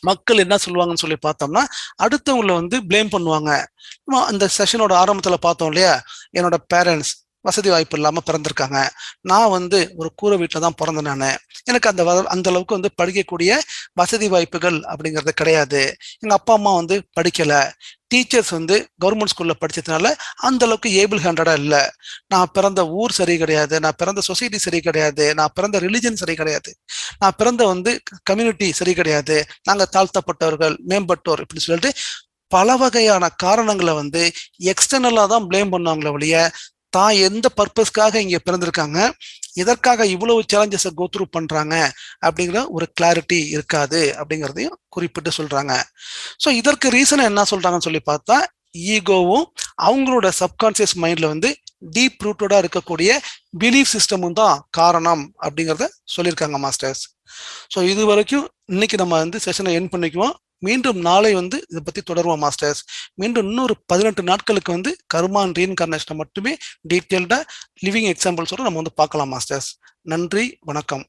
மக்கள் என்ன சொல்லுவாங்கன்னு சொல்லி பார்த்தோம்னா அடுத்தவங்கள வந்து ப்ளேம் பண்ணுவாங்க. அந்த செஷனோட ஆரம்பத்தில் பார்த்தோம் இல்லையா? என்னோட பேரண்ட்ஸ் வசதி வாய்ப்பு இல்லாமல் பிறந்திருக்காங்க. நான் வந்து ஒரு கூரை வீட்டில் தான் பிறந்தேன் நான். எனக்கு அந்த வ- அந்த அளவுக்கு வந்து படிக்கக்கூடிய வசதி வாய்ப்புகள் அப்படிங்கிறது கிடையாது. எங்கள் அப்பா அம்மா வந்து படிக்கலை. டீச்சர்ஸ் வந்து கவர்மெண்ட் ஸ்கூல்ல படிச்சதுனால அந்த அளவுக்கு ஏபிள் ஹேண்டடா இல்லை. நான் பிறந்த ஊர் சரி கிடையாது நான் பிறந்த சொசைட்டி சரி கிடையாது நான் பிறந்த ரிலிஜன் சரி கிடையாது. நான் பிறந்த வந்து கம்யூனிட்டி சரி கிடையாது. நாங்கள் தாழ்த்தப்பட்டவர்கள் மேம்பட்டோர் இப்படின்னு சொல்லிட்டு பல வகையான காரணங்களை வந்து எக்ஸ்டர்னலாக தான் ப்ளேம் பண்ணுவாங்களே ஒழிய தான் எந்த பர்பஸ்க்காக இங்கே பிறந்திருக்காங்க? எதற்காக இவ்வளவு சேலஞ்சஸை கோத்ரூ பண்ணுறாங்க அப்படிங்கிற ஒரு கிளாரிட்டி இருக்காது அப்படிங்கிறதையும் குறிப்பிட்டு சொல்கிறாங்க ஸோ இதற்கு ரீசன் என்ன சொல்கிறாங்கன்னு சொல்லி பார்த்தா ஈகோவும் அவங்களோட சப்கான்சியஸ் மைண்டில் வந்து டீப் ரூட்டடா இருக்கக்கூடிய பிலீஃப் சிஸ்டமும் தான் காரணம் அப்படிங்கிறத சொல்லியிருக்காங்க மாஸ்டர்ஸ் ஸோ இது வரைக்கும் இன்னைக்கு நம்ம வந்து செஷனை என் பண்ணிக்குவோம். மீண்டும் நாளை வந்து இதை பத்தி தொடருவோம் மாஸ்டர்ஸ் மீண்டும் இன்னொரு பதினெட்டு நாட்களுக்கு வந்து கர்மான் ரீஇன்கார்னேஷனை மட்டுமே டீட்டெயில்டா லிவிங் எக்ஸாம்பிள்ஸோட நம்ம வந்து பார்க்கலாம் மாஸ்டர்ஸ் நன்றி வணக்கம்.